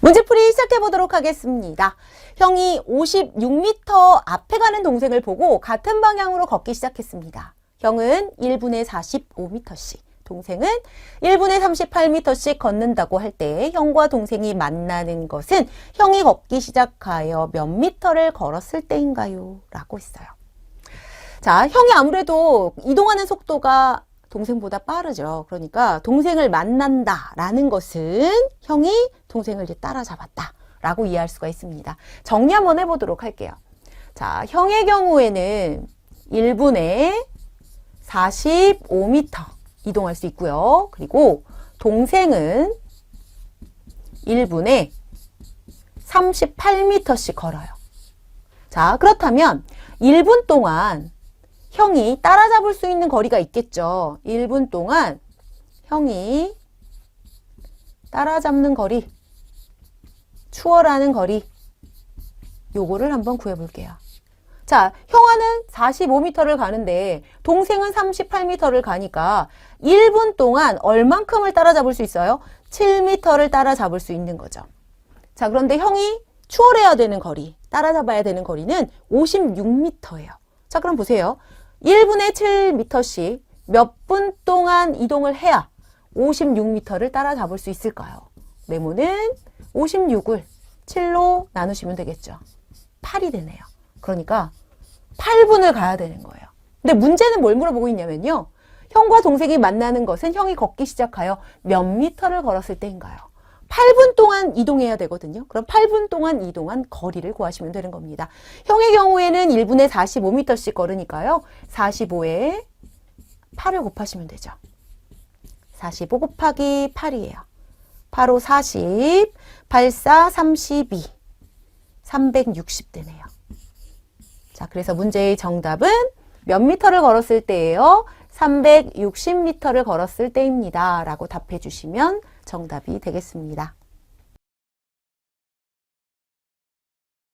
문제풀이 시작해 보도록 하겠습니다. 형이 56m 앞에 가는 동생을 보고 같은 방향으로 걷기 시작했습니다. 형은 1분에 45m씩, 동생은 1분에 38m씩 걷는다고 할 때 형과 동생이 만나는 것은 형이 걷기 시작하여 몇 미터를 걸었을 때인가요? 라고 있어요. 자, 형이 아무래도 이동하는 속도가 동생보다 빠르죠. 그러니까 동생을 만난다라는 것은 형이 동생을 이제 따라잡았다. 라고 이해할 수가 있습니다. 정리 한번 해보도록 할게요. 자, 형의 경우에는 1분에 45m 이동할 수 있고요. 그리고 동생은 1분에 38m씩 걸어요. 자, 그렇다면 1분 동안 형이 따라잡을 수 있는 거리가 있겠죠. 1분 동안 형이 따라잡는 거리, 추월하는 거리, 요거를 한번 구해볼게요. 자, 형아는 45m를 가는데 동생은 38m를 가니까 1분 동안 얼만큼을 따라잡을 수 있어요? 7m를 따라잡을 수 있는 거죠. 자, 그런데 형이 추월해야 되는 거리, 따라잡아야 되는 거리는 56m예요. 자, 그럼 보세요. 1분에 7m씩 몇 분 동안 이동을 해야 56m를 따라잡을 수 있을까요? 메모는 56을 7로 나누시면 되겠죠. 8이 되네요. 그러니까 8분을 가야 되는 거예요. 근데 문제는 뭘 물어보고 있냐면요. 형과 동생이 만나는 것은 형이 걷기 시작하여 몇 미터를 걸었을 때인가요? 8분 동안 이동해야 되거든요. 그럼 8분 동안 이동한 거리를 구하시면 되는 겁니다. 형의 경우에는 1분에 45m씩 걸으니까요. 45에 8을 곱하시면 되죠. 45 곱하기 8이에요. 8, 5, 40, 8, 4, 32, 360 되네요. 자, 그래서 문제의 정답은 몇 미터를 걸었을 때예요? 360미터를 걸었을 때입니다. 라고 답해 주시면 정답이 되겠습니다.